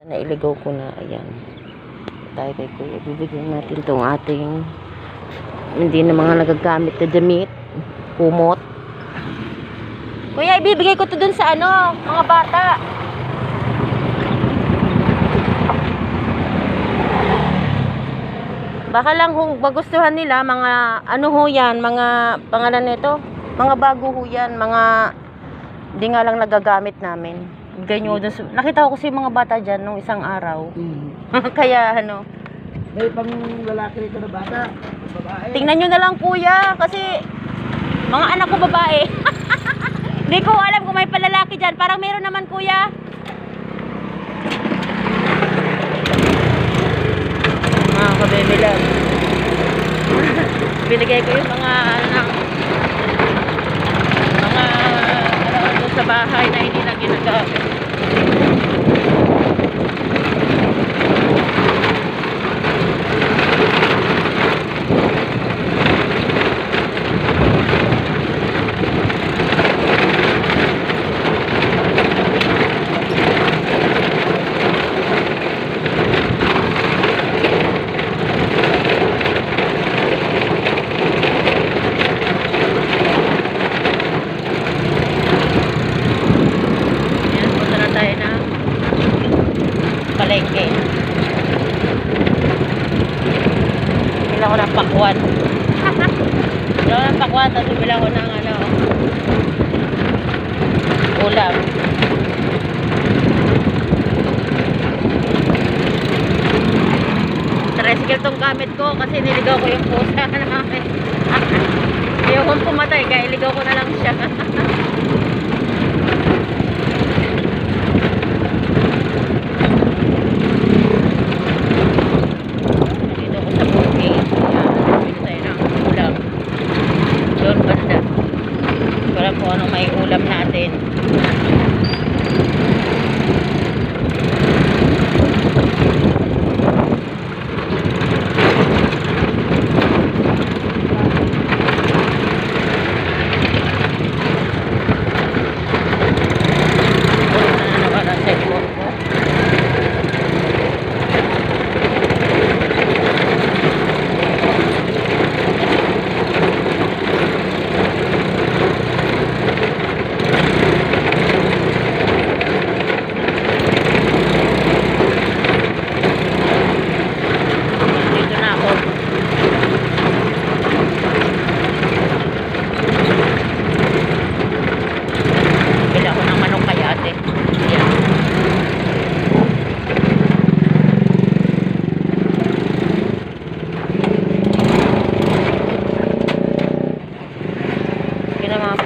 Nailigaw ko na, ayan. Tayo kay Kuya, bibigyan natin tong ating hindi na mga nagagamit na damit, kumot. Kuya, ibibigay ko to dun sa ano, mga bata. Baka lang kung magustuhan nila, mga ano ho yan, mga pangalan nito, mga bago ho yan, mga hindi nga lang nagagamit namin. Ganyo, dun sa- nakita ko kasi yung mga bata dyan nung isang araw. Kaya ano, May pang lalaki rito na bata. Babae. tingnan nyo na lang kuya, kasi mga anak ko babae. Hindi ko alam kung may palalaki dyan. Parang meron naman kuya. Mga kabebe lang. Binigay ko yung mga ano, mga ano sa bahay na hindi na ginagamit. Yan, punta na tayo na palengke. Bila ko ng pakwan. Ko ng pakwan, tapos bila ko ng ano, ulam. Tricycle tong gamit ko kasi niligaw ko yung pusa namin. Ayaw kong pumatay, kaya iligaw ko na lang siya. Dito ko sa bukid. Yan, dito tayo ng ulam. Doon banda. Para kung ano may ulam natin. Ano na naman ang cellphone ko. Dito na ako. Bili ako ng manok kay ate. Yan.